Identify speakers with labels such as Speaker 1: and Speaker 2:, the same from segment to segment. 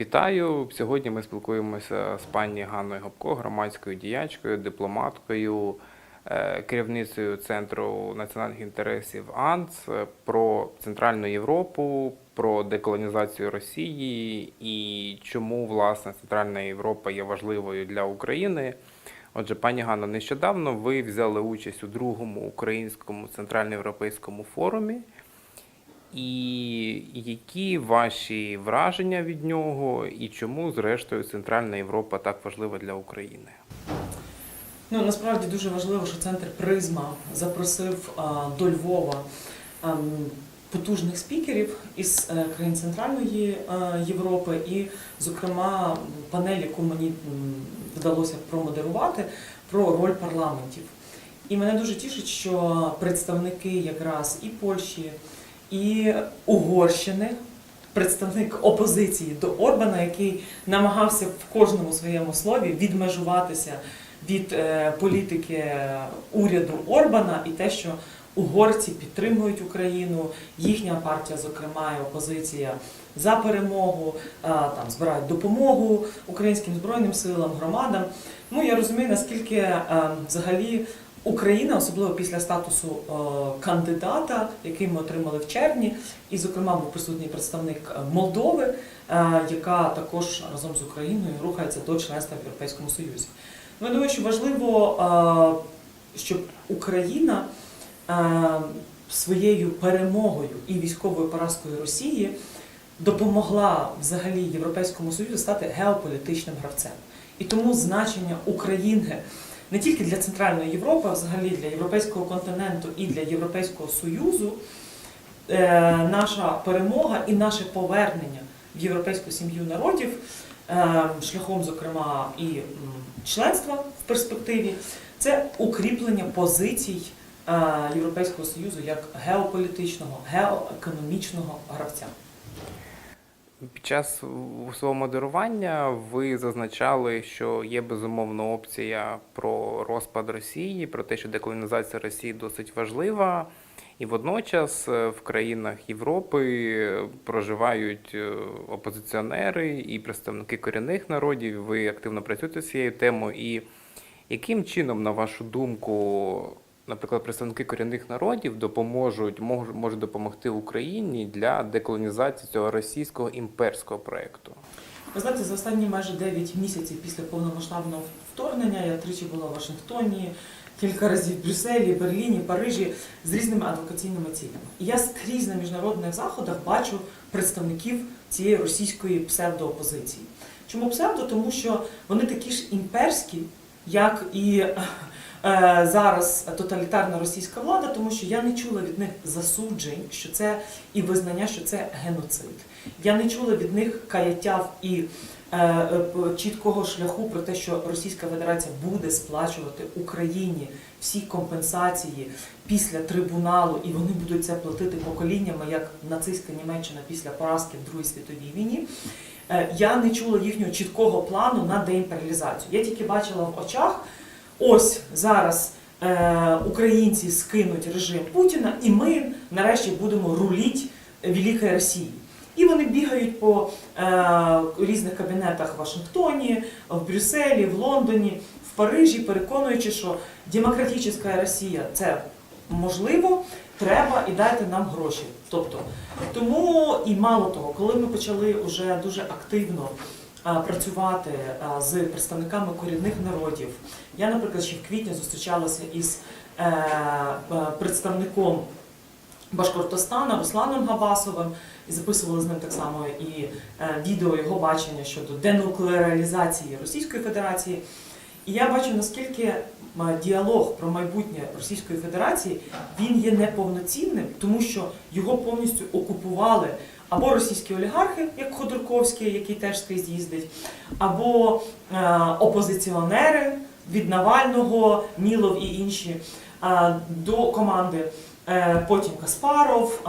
Speaker 1: Вітаю! Сьогодні ми спілкуємося з пані Ганною Гопко, громадською діячкою, дипломаткою, е, керівницею Центру національних інтересів АНЦ про Центральну Європу, про деколонізацію Росії і чому власне Центральна Європа є важливою для України. Отже, пані Ганно, нещодавно ви взяли участь у другому українському центральноєвропейському форумі. І які ваші враження від нього, і чому, зрештою, Центральна Європа так важлива для України?
Speaker 2: Ну насправді дуже важливо, що центр Призма запросив до Львова потужних спікерів із е, країн Центральної Європи, і, зокрема, панель, яку мені вдалося промодерувати, про роль парламентів. І мене дуже тішить, що представники якраз і Польщі, і Угорщини, представник опозиції до Орбана, який намагався в кожному своєму слові відмежуватися від е, політики уряду Орбана і те, що угорці підтримують Україну, їхня партія, зокрема, і опозиція за перемогу, е, там збирають допомогу українським збройним силам, громадам. Ну я розумію, наскільки е, взагалі. Україна, особливо після статусу е, кандидата, який ми отримали в червні, і, зокрема, був присутній представник е, Молдови, е, яка також разом з Україною рухається до членства в Європейському Союзі. Ну, я думаю, що важливо, щоб Україна своєю перемогою і військовою поразкою Росії допомогла взагалі Європейському Союзу стати геополітичним гравцем. І тому значення України не тільки для Центральної Європи, а взагалі для Європейського континенту і для Європейського Союзу, е, наша перемога і наше повернення в європейську сім'ю народів, е, шляхом, зокрема, і членства в перспективі, це укріплення позицій е, Європейського Союзу як геополітичного, геоекономічного гравця.
Speaker 1: Під час свого модерування ви зазначали, що є безумовно опція про розпад Росії, про те, що деколонізація Росії досить важлива. І водночас е, в країнах Європи проживають е, опозиціонери і представники корінних народів. Ви активно працюєте з цією темою. І яким чином, на вашу думку, наприклад, представники корінних народів допоможуть, мож- можуть допомогти Україні для деколонізації цього російського імперського проєкту?
Speaker 2: Ви знаєте, за останні майже 9 місяців після повномасштабного вторгнення я тричі була в Вашингтоні, кілька разів в Брюсселі, Берліні, Парижі з різними адвокаційними цілями. І я скрізь на міжнародних заходах бачу представників цієї російської псевдоопозиції. Чому псевдо? Тому що вони такі ж імперські, як і зараз тоталітарна російська влада, тому що я не чула від них засуджень, що це і визнання, що це геноцид. Я не чула від них каяття і е, е, чіткого шляху про те, що Російська Федерація буде сплачувати Україні всі компенсації після трибуналу, і вони будуть це платити поколіннями, як нацистська Німеччина після поразки в Другій світовій війні. Е, Я не чула їхнього чіткого плану на деімперіалізацію. Я тільки бачила в очах, ось зараз е, українці скинуть режим Путіна, і ми нарешті будемо руліть Великої Росії. І вони бігають по е, різних кабінетах в Вашингтоні, в Брюсселі, в Лондоні, в Парижі, переконуючи, що демократична Росія це можливо, треба і дайте нам гроші. Тобто, тому і мало того, коли ми почали вже дуже активно працювати з представниками корінних народів, я, наприклад, ще в квітні зустрічалася із е, е, представником Башкортостана Русланом Габасовим і записували з ним так само і е, відео його бачення щодо денуклеарізації Російської Федерації. І я бачу, наскільки е, діалог про майбутнє Російської Федерації він є неповноцінним, тому що його повністю окупували або російські олігархи, як Ходорковський, який теж скрізь їздить, або е, опозиціонери від Навального, Мілов і інші е, до команди. Е, Потім Каспаров,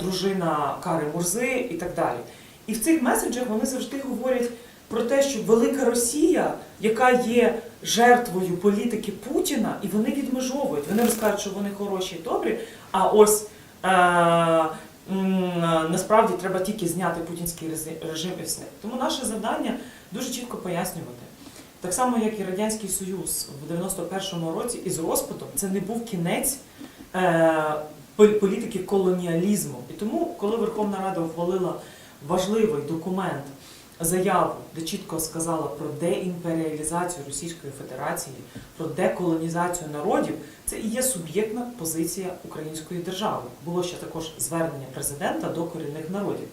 Speaker 2: дружина Кари Мурзи і так далі. І в цих меседжах вони завжди говорять про те, що велика Росія, яка є жертвою політики Путіна, і вони відмежовують. Вони розкажуть, що вони хороші і добрі. А ось е, насправді треба тільки зняти путінський режим і все. Тому наше завдання дуже чітко пояснювати. Так само, як і Радянський Союз в 91-му році із розпадом, це не був кінець е, політики колоніалізму. І тому, коли Верховна Рада ухвалила важливий документ, заяву, де чітко сказала про деімперіалізацію Російської Федерації, про деколонізацію народів, це і є суб'єктна позиція української держави. Було ще також звернення президента до корінних народів,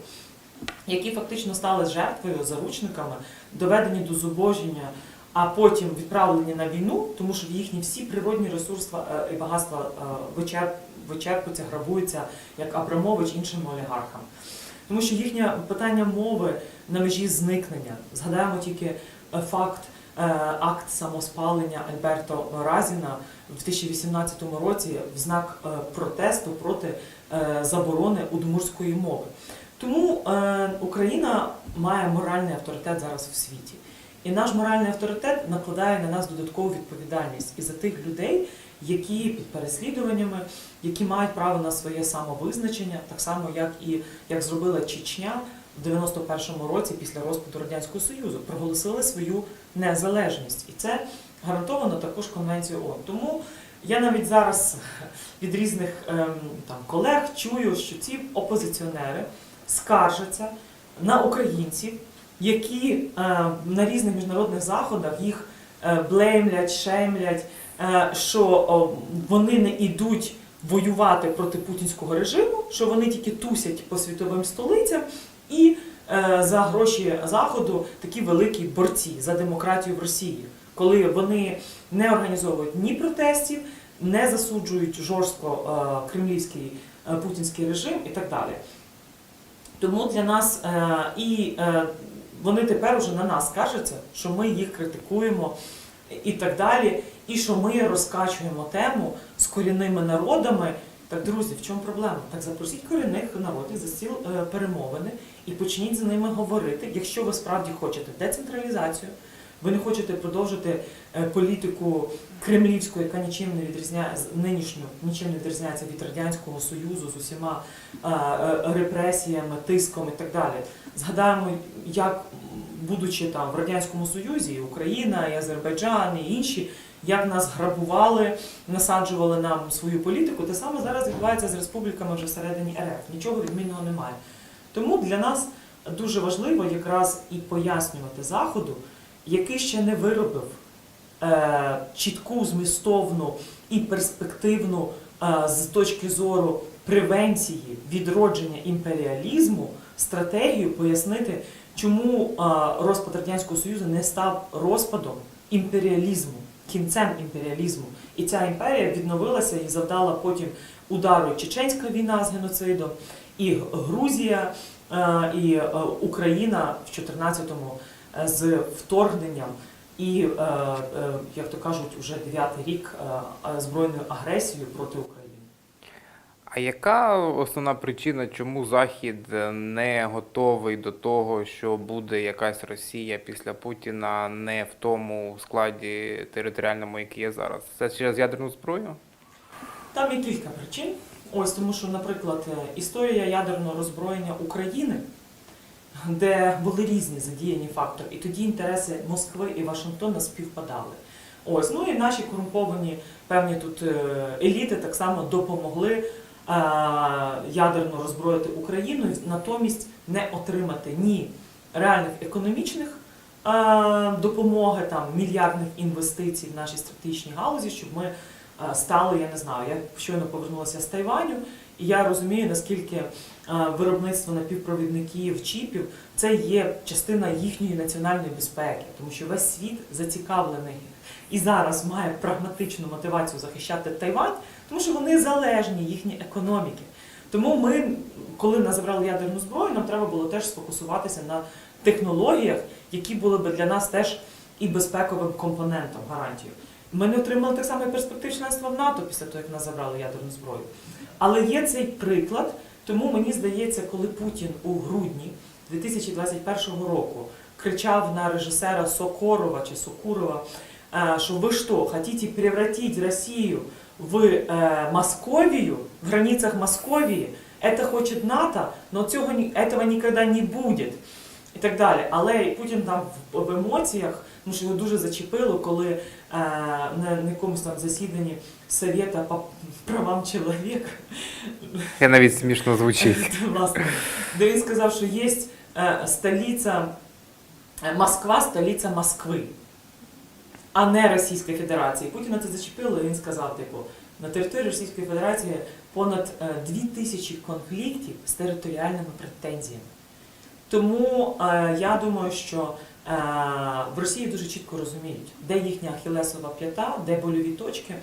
Speaker 2: які фактично стали жертвою, заручниками, доведені до зубожіння, а потім відправлені на війну, тому що їхні всі природні ресурси е, і багатства е, вичерпуються, грабуються як Абрамович іншим олігархам. Тому що їхнє питання мови на межі зникнення. Згадаємо тільки е, факт, е, акт самоспалення Альберто Разіна в 2018 році в знак е, протесту проти заборони удмурської мови. Тому Україна має моральний авторитет зараз в світі. І наш моральний авторитет накладає на нас додаткову відповідальність і за тих людей, які під переслідуваннями, які мають право на своє самовизначення, так само як і як зробила Чечня в 91-му році після розпаду радянського союзу, проголосили свою незалежність, і це гарантовано також конвенцією ООН. Тому я навіть зараз від різних ем, там колег чую, що ці опозиціонери скаржаться на українців, які е, на різних міжнародних заходах їх е, блеймлять, шеймлять, е, що вони не йдуть воювати проти путінського режиму, що вони тільки тусять по світовим столицям і е, за гроші заходу такі великі борці за демократію в Росії, коли вони не організовують ні протестів, не засуджують жорстко е, кремлівський е, путінський режим і так далі. Тому для нас і вони тепер уже на нас скаржаться, що ми їх критикуємо і так далі, і що ми розкачуємо тему з корінними народами. Так, друзі, в чому проблема? Так запросіть корінних народів за стіл перемовини і почніть з ними говорити, якщо ви справді хочете децентралізацію, ви не хочете продовжити е, політику кремлівську, яка нічим не відрізняє нинішню, нічим не відрізняється від радянського союзу з усіма е, е, репресіями, тиском і так далі. Згадаємо, як будучи там в радянському союзі, і Україна, і Азербайджан, і інші, як нас грабували, насаджували нам свою політику. Те саме зараз відбувається з республіками вже всередині РФ. Нічого відмінного немає. Тому для нас дуже важливо якраз і пояснювати заходу, який ще не виробив е, чітку, змістовну і перспективну е, з точки зору превенції відродження імперіалізму стратегію пояснити, чому е, розпад радянського союзу не став розпадом імперіалізму, кінцем імперіалізму. І ця імперія відновилася і завдала потім удару Чеченська війна з геноцидом, і Грузія, е, і е, Україна в 14-му е, з вторгненням. І, як то кажуть, уже дев'ятий рік збройною агресією проти України.
Speaker 1: А яка основна причина, чому Захід не готовий до того, що буде якась Росія після Путіна не в тому складі територіальному, який є зараз? Це через ядерну зброю?
Speaker 2: Там є кілька причин. Ось тому, що, наприклад, е, історія ядерного роззброєння України, де були різні задіяні фактори, і тоді інтереси Москви і Вашингтона співпадали. Ось, ну і наші корумповані певні тут е, еліти так само допомогли е, ядерно роззброїти Україну, натомість не отримати ні реальних економічних допомоги, там мільярдних інвестицій в наші стратегічні галузі, щоб ми е, стали, я не знаю, я щойно повернулася з Тайваню, і я розумію, наскільки е, виробництво напівпровідників, чіпів це є частина їхньої національної безпеки, тому що весь світ зацікавлений і зараз має прагматичну мотивацію захищати Тайвань, тому що вони залежні, їхні економіки. Тому ми, коли нас забрали ядерну зброю, нам треба було теж сфокусуватися на технологіях, які були би для нас теж і безпековим компонентом, гарантією. Ми не отримали так само перспектив членства в НАТО після того, як нас забрали ядерну зброю. Але є цей приклад, тому мені здається, коли Путін у грудні 2021 року кричав на режисера Сокорова чи Сокурова, е, що ви що, хотите превратить Росію в е, Московію, в границях Московії, це хоче НАТО, але цього этого ніколи не буде. І так далі. Але Путін там в емоціях, ну що його дуже зачепило, коли е, на, якомусь там засіданні Совєта по правам чоловіка
Speaker 1: Я навіть смішно звучить.
Speaker 2: Власне, де він сказав, що є е, столиця е, Москва, столиця Москви, а не Російської Федерації. Путіна це зачепило, і він сказав, типу, на території Російської Федерації понад е, дві тисячі конфліктів з територіальними претензіями. Тому е, я думаю, що е, в Росії дуже чітко розуміють, де їхня ахілесова п'ята, де больові точки,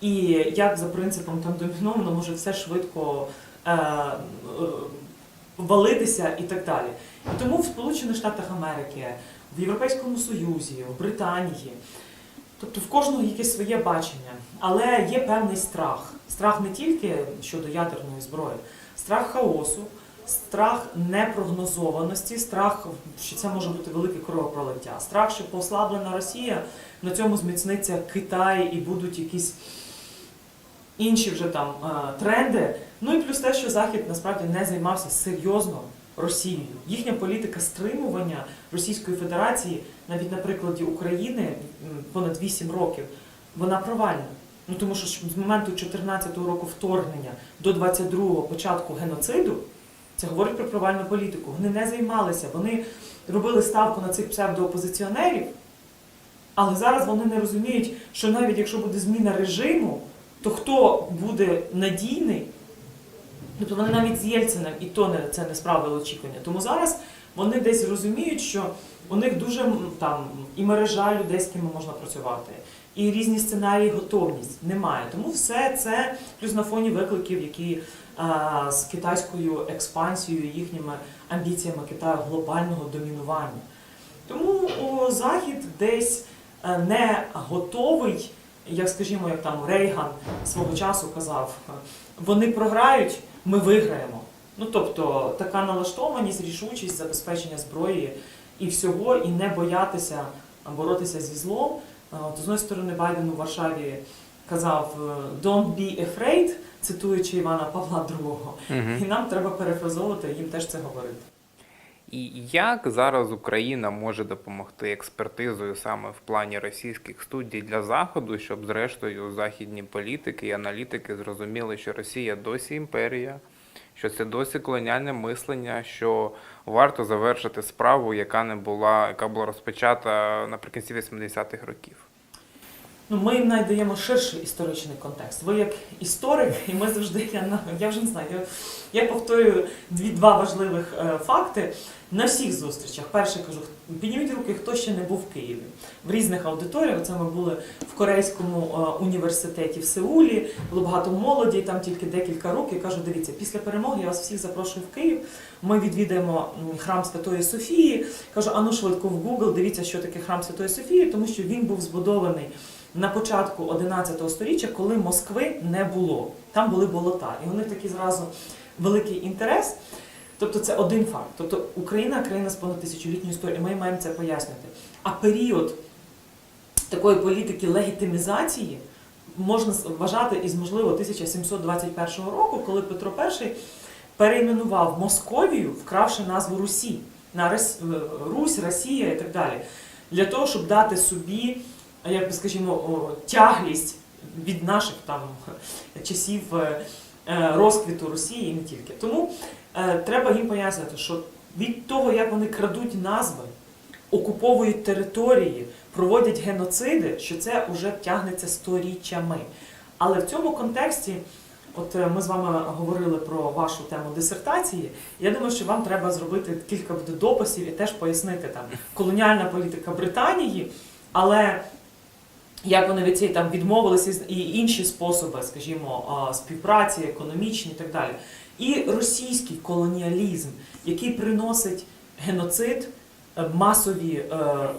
Speaker 2: і як за принципом там доміновано може все швидко е, е, валитися і так далі. І тому в Сполучених Штатах Америки, в Європейському Союзі, в Британії, тобто в кожного якесь своє бачення, але є певний страх. Страх не тільки щодо ядерної зброї, страх хаосу, страх непрогнозованості, страх, що це може бути велике кровопролиття, страх, що послаблена Росія, на цьому зміцниться Китай і будуть якісь інші вже там е, тренди. Ну і плюс те, що Захід насправді не займався серйозно Росією. Їхня політика стримування Російської Федерації, навіть на прикладі України, понад 8 років, вона провальна. Ну тому що з моменту 14-го року вторгнення до 22-го початку геноциду, це говорить про провальну політику. Вони не займалися, вони робили ставку на цих псевдоопозиціонерів, але зараз вони не розуміють, що навіть якщо буде зміна режиму, то хто буде надійний? Тобто вони навіть з Єльциним і то не, це не справили очікування. Тому зараз вони десь розуміють, що у них дуже там і мережа людей, з ким можна працювати, і різні сценарії, готовність немає. Тому все це плюс на фоні викликів, які з китайською експансією, їхніми амбіціями Китаю глобального домінування. Тому Захід десь е, не готовий, як скажімо, як там Рейган свого часу казав, е, вони програють, ми виграємо. Ну тобто така налаштованість, рішучість, забезпечення зброї і всього, і не боятися боротися зі злом. Е, От, з одної сторони, Байден у Варшаві казав «Don't be afraid», цитуючи Івана Павла II. І
Speaker 1: Угу.
Speaker 2: нам треба перефразовувати їм теж це говорити.
Speaker 1: І як зараз Україна може допомогти експертизою саме в плані російських студій для заходу, щоб зрештою західні політики і аналітики зрозуміли, що Росія досі імперія, що це досі колоніальне мислення, що варто завершити справу, яка не була, яка була розпочата наприкінці 80-х років.
Speaker 2: Ну, ми їм надаємо ширший історичний контекст. Ви як історик, і ми завжди, я, я вже не знаю, я, я повторюю дві, два важливих е, факти на всіх зустрічах. Перше кажу, підніміть руки, хто ще не був в Києві. В різних аудиторіях. Це ми були в Корейському е, університеті в Сеулі, було багато молоді, там тільки декілька років. Я кажу, дивіться, після перемоги я вас всіх запрошую в Київ. Ми відвідаємо храм Святої Софії. Кажу, а ну швидко в Google, дивіться, що таке храм Святої Софії, тому що він був збудований на початку 11 століття, коли Москви не було. Там були болота. І них такий зразу великий інтерес. Тобто це один факт. Тобто Україна країна з понад тисячолітньою історією, ми маємо це пояснити. А період такої політики легітимізації можна вважати із, можливо, 1721 року, коли Петро І перейменував Московію, вкравши назву Русі на Русь, Росія і так далі, для того, щоб дати собі, як би скажімо, тяглість від наших там часів е, е, розквіту Росії і не тільки. Тому е, треба їм пояснити, що від того, як вони крадуть назви, окуповують території, проводять геноциди, що це вже тягнеться сторіччями. Але в цьому контексті, от е, ми з вами говорили про вашу тему дисертації. Я думаю, що вам треба зробити кілька дописів і теж пояснити там колоніальна політика Британії, але як вони від цієї там відмовилися і інші способи, скажімо, співпраці, економічні і так далі. І російський колоніалізм, який приносить геноцид, е, масові е,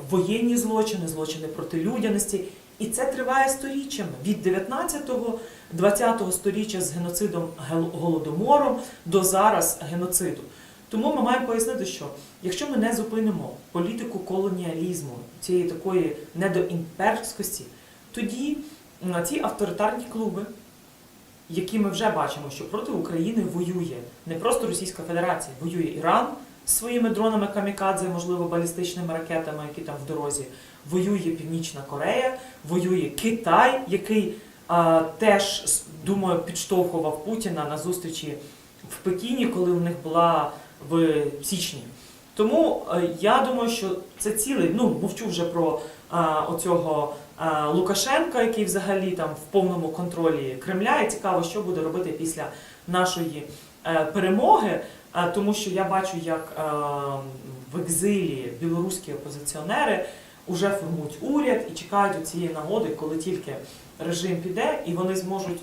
Speaker 2: воєнні злочини, злочини проти людяності. І це триває сторіччями від 19-го, 20-го сторіччя з геноцидом голодомором до зараз геноциду. Тому ми маємо пояснити, що якщо ми не зупинимо політику колоніалізму, цієї такої недоімперськості, тоді м, ці авторитарні клуби, які ми вже бачимо, що проти України воює не просто Російська Федерація, воює Іран своїми дронами камікадзе, можливо, балістичними ракетами, які там в дорозі. Воює Північна Корея, воює Китай, який а, теж думаю підштовхував Путіна на зустрічі в Пекіні, коли у них була в січні. Тому е, я думаю, що це цілий, ну мовчу вже про а, оцього а, Лукашенка, який взагалі там в повному контролі Кремля, і цікаво, що буде робити після нашої е, перемоги. А, тому що я бачу, як е, в екзилі білоруські опозиціонери вже формують уряд і чекають цієї нагоди, коли тільки режим піде, і вони зможуть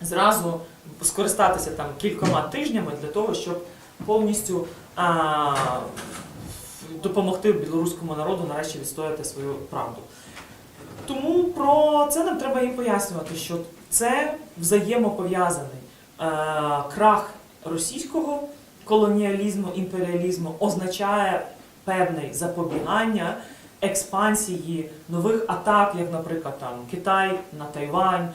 Speaker 2: зразу скористатися там кількома тижнями для того, щоб повністю а, допомогти білоруському народу нарешті відстояти свою правду. Тому про це нам треба їм пояснювати, що це взаємопов'язаний е, крах російського колоніалізму, імперіалізму означає певне запобігання експансії нових атак, як, наприклад, там Китай на Тайвань,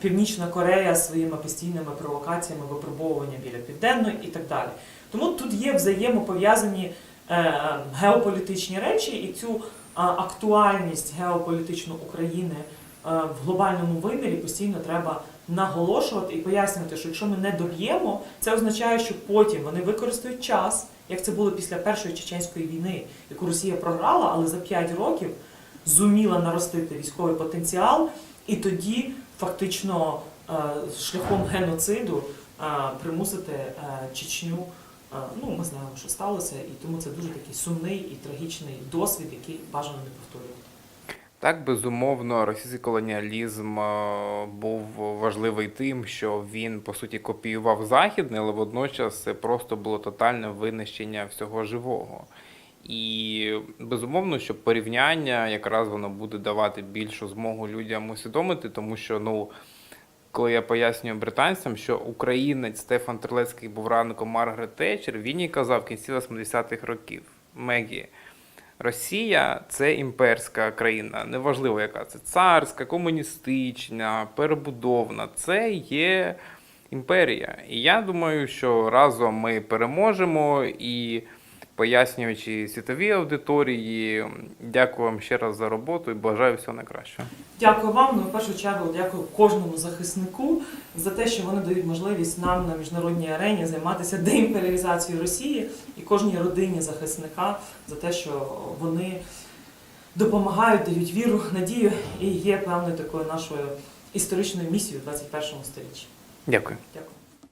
Speaker 2: Північна Корея своїми постійними провокаціями, випробовування біля південної і так далі. Тому тут є взаємопов'язані е, геополітичні речі, і цю актуальність геополітичну України е, в глобальному вимірі постійно треба наголошувати і пояснювати, що якщо ми не доб'ємо, це означає, що потім вони використають час, як це було після першої чеченської війни, яку Росія програла, але за 5 років зуміла наростити військовий потенціал, і тоді фактично е, шляхом геноциду примусити Чечню. Ну, ми знаємо, що сталося, і тому це дуже такий сумний і трагічний досвід, який бажано не повторювати.
Speaker 1: Так, безумовно, російський колоніалізм е, був важливий тим, що він по суті копіював західний, але водночас це просто було тотальне винищення всього живого. І безумовно, що порівняння якраз воно буде давати більшу змогу людям усвідомити, тому що ну. Коли я пояснюю британцям, що українець Стефан Терлецький був ранком Маргарет Тетчер, він їй казав в кінці 80-х років Мегі, Росія це імперська країна, неважливо, яка це царська, комуністична, перебудовна. Це є імперія. І я думаю, що разом ми переможемо і. Пояснюючи світовій аудиторії, дякую вам ще раз за роботу і бажаю всього найкращого.
Speaker 2: Дякую вам. Ну, в першу чергу дякую кожному захиснику за те, що вони дають можливість нам на міжнародній арені займатися деімперіалізацією Росії і кожній родині захисника за те, що вони допомагають, дають віру, надію і є певною такою нашою історичною місією в 21 сторіччі.
Speaker 1: Дякую.
Speaker 2: Дякую.